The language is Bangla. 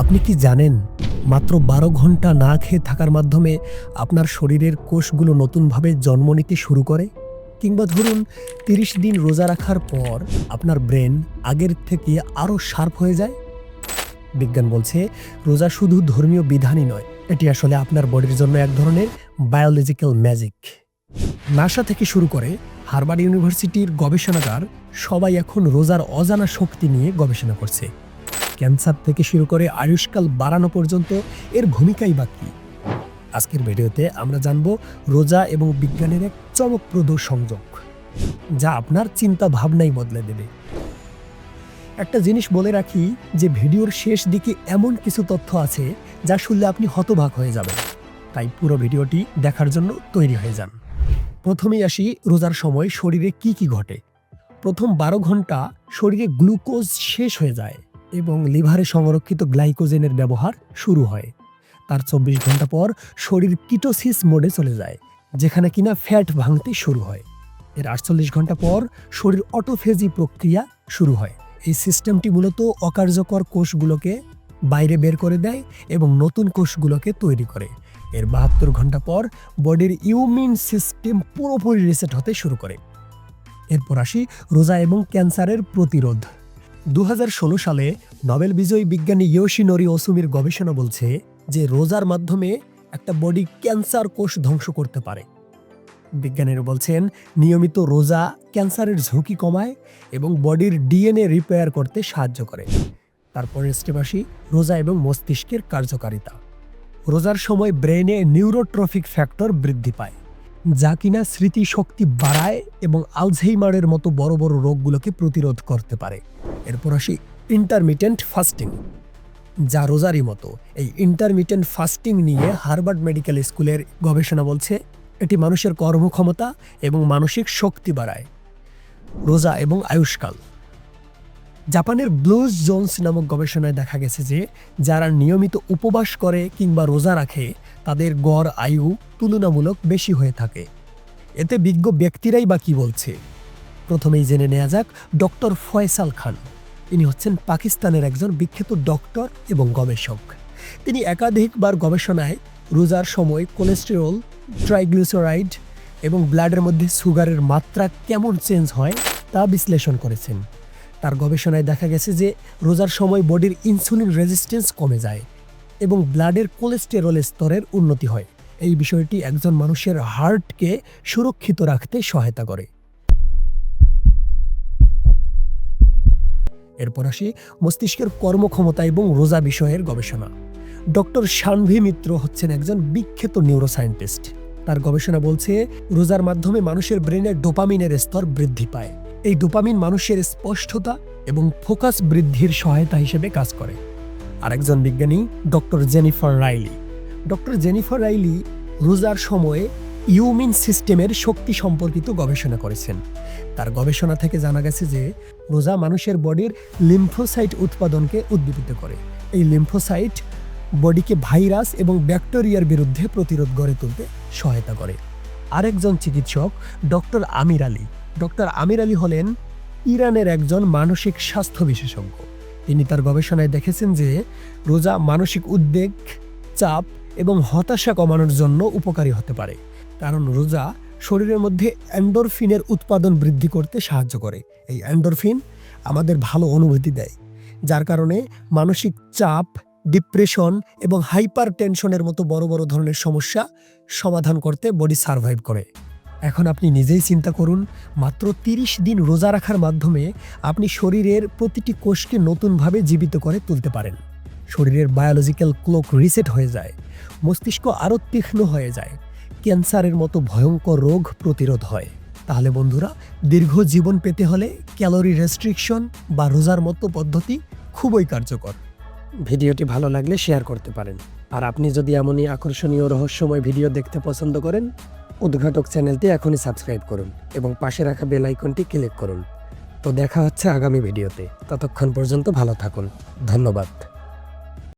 আপনি কি জানেন, মাত্র বারো ঘণ্টা না খেয়ে থাকার মাধ্যমে আপনার শরীরের কোষগুলো নতুনভাবে জন্ম নিতে শুরু করে? কিংবা ধরুন, তিরিশ দিন রোজা রাখার পর আপনার ব্রেন আগের থেকে আরও শার্প হয়ে যায়? বিজ্ঞান বলছে, রোজা শুধু ধর্মীয় বিধানই নয়, এটি আসলে আপনার বডির জন্য এক ধরনের বায়োলজিক্যাল ম্যাজিক নাসা থেকে শুরু করে হার্ভার্ড ইউনিভার্সিটির গবেষণাগার সবাই এখন রোজার অজানা শক্তি নিয়ে গবেষণা করছে। ক্যান্সার থেকে শুরু করে আয়ুষ্কাল বাড়ানো পর্যন্ত এর ভূমিকাই বা কী? আজকের ভিডিওতে আমরা জানব রোজা এবং বিজ্ঞানের এক চমকপ্রদ সংযোগ, যা আপনার চিন্তা ভাবনাই বদলে দেবে। একটা জিনিস বলে রাখি যে, ভিডিওর শেষ দিকে এমন কিছু তথ্য আছে যা শুনলে আপনি হতবাক হয়ে যাবেন। তাই পুরো ভিডিওটি দেখার জন্য তৈরি হয়ে যান। প্রথমেই আসি রোজার সময় শরীরে কি কি ঘটে। প্রথম বারো ঘণ্টা শরীরে গ্লুকোজ শেষ হয়ে যায়। এবং লিভারে সংরক্ষিত গ্লাইকোজেনের ব্যবহার শুরু হয়। তার চব্বিশ ঘণ্টা পর শরীর কিটোসিস মোডে চলে যায়, যেখানে কিনা ফ্যাট ভাঙতে শুরু হয়। এর আটচল্লিশ ঘণ্টা পর শরীর অটোফেজি প্রক্রিয়া শুরু হয়। এই সিস্টেমটি মূলত অকার্যকর কোষগুলোকে বাইরে বের করে দেয় এবং নতুন কোষগুলোকে তৈরি করে। এর বাহাত্তর ঘণ্টা পর বডির ইউমিন সিস্টেম পুরোপুরি রিসেট হতে শুরু করে। এরপর আসি রোজা এবং ক্যান্সারের প্রতিরোধ। দু হাজার ষোলো সালে নোবেল বিজয়ী বিজ্ঞানী ইয়োশিনোরি ওসুমির গবেষণা বলছে যে রোজার মাধ্যমে একটা বডি ক্যান্সার কোষ ধ্বংস করতে পারে। বিজ্ঞানীরা বলছেন, নিয়মিত রোজা ক্যান্সারের ঝুঁকি কমায় এবং বডির ডিএনএ রিপেয়ার করতে সাহায্য করে। তারপরে স্টেপ আসি, রোজা এবং মস্তিষ্কের কার্যকারিতা। রোজার সময় ব্রেনে নিউরোট্রফিক ফ্যাক্টর বৃদ্ধি পায়, যা কিনা স্মৃতিশক্তি বাড়ায় এবং আলঝেইমারের মতো বড় বড় রোগগুলোকে প্রতিরোধ করতে পারে। এরপর আসি ইন্টারমিটেন্ট ফাস্টিং যা রোজারই মতো। এই ইন্টারমিটেন্ট ফাস্টিং নিয়ে হার্ভার্ড মেডিকেল স্কুলের গবেষণা বলছে, এটি মানুষের কর্মক্ষমতা এবং মানসিক শক্তি বাড়ায়। রোজা এবং আয়ুষ্কাল। জাপানের ব্লুজ জোনস নামক গবেষণায় দেখা গেছে যে, যারা নিয়মিত উপবাস করে কিংবা রোজা রাখে, তাদের গড় আয়ু তুলনামূলক বেশি হয়ে থাকে। এতে বিজ্ঞ ব্যক্তিরাই বা কি বলছে? প্রথমেই জেনে নেওয়া যাক ডক্টর ফয়সাল খান। তিনি হচ্ছেন পাকিস্তানের একজন বিখ্যাত ডক্টর এবং গবেষক। তিনি একাধিকবার গবেষণায় রোজার সময় কোলেস্টেরল ট্রাইগ্লিসারাইড এবং ব্লাডের মধ্যে সুগারের মাত্রা কেমন চেঞ্জ হয় তা বিশ্লেষণ করেছেন। তার গবেষণায় দেখা গেছে যে রোজার সময় বডির ইনসুলিন রেজিস্ট্যান্স কমে যায় এবং ব্লাডের কোলেস্টেরল স্তরের উন্নতি হয়। এই বিষয়টি একজন মানুষের হার্টকে সুরক্ষিত রাখতে সহায়তা করে। এরপর আসি মস্তিষ্কের কর্মক্ষমতা এবং রোজা বিষয়ের গবেষণা। ডক্টর শানভি মিত্র হচ্ছেন একজন বিখ্যাত নিউরোসায়েন্টিস্ট তার গবেষণা বলছে, রোজার মাধ্যমে মানুষের ব্রেনের ডোপামিনের স্তর বৃদ্ধি পায়। এই ডোপামিন মানুষের স্পষ্টতা এবং ফোকাস বৃদ্ধির সহায়তা হিসেবে কাজ করে। আরেকজন বিজ্ঞানী, doctor Jennifer Riley. Doctor Jennifer Riley রোজার সময়ে ইউমিন সিস্টেমের শক্তি সম্পর্কিত গবেষণা করেছেন। তার গবেষণা থেকে জানা গেছে যে, রোজা মানুষের বডির লিম্ফোসাইট উৎপাদনকে উদ্দীপিত করে। এই লিম্ফোসাইট বডিকে ভাইরাস এবং ব্যাকটেরিয়ার বিরুদ্ধে প্রতিরোধ গড়ে তুলতে সহায়তা করে। আরেকজন চিকিৎসক, ডক্টর আমির আলী। ডক্টর আমির আলী হলেন ইরানের একজন মানসিক স্বাস্থ্য বিশেষজ্ঞ। তিনি তার গবেষণায় দেখেছেন যে, রোজা মানসিক উদ্বেগ, চাপ এবং হতাশা কমানোর জন্য উপকারী হতে পারে। কারণ রোজা শরীরের মধ্যে অ্যান্ডোরফিনের উৎপাদন বৃদ্ধি করতে সাহায্য করে। এই অ্যান্ডোরফিন আমাদের ভালো অনুভূতি দেয়, যার কারণে মানসিক চাপ, ডিপ্রেশন এবং হাইপার টেনশনের মতো বড় বড় ধরনের সমস্যা সমাধান করতে বডি সার্ভাইভ করে। এখন আপনি নিজেই চিন্তা করুন, মাত্র তিরিশ দিন রোজা রাখার মাধ্যমে আপনি শরীরের প্রতিটি কোষকে নতুনভাবে জীবিত করে তুলতে পারেন। শরীরের বায়োলজিক্যাল ক্লোক রিসেট হয়ে যায়, মস্তিষ্ক আরও তীক্ষ্ণ হয়ে যায় ক্যান্সারের মতো ভয়ঙ্কর রোগ প্রতিরোধ হয়। তাহলে বন্ধুরা, দীর্ঘ জীবন পেতে হলে ক্যালোরি রেস্ট্রিকশন বা রোজার মতো পদ্ধতি খুবই কার্যকর। ভিডিওটি ভালো লাগলে শেয়ার করতে পারেন। আর আপনি যদি এমনই আকর্ষণীয় রহস্যময় ভিডিও দেখতে পছন্দ করেন, উদ্ঘাটক চ্যানেলটি এখনই সাবস্ক্রাইব করুন এবং পাশে রাখা বেল আইকনটি ক্লিক করুন। তো দেখা হচ্ছে আগামী ভিডিওতে। ততক্ষণ পর্যন্ত ভালো থাকুন। ধন্যবাদ।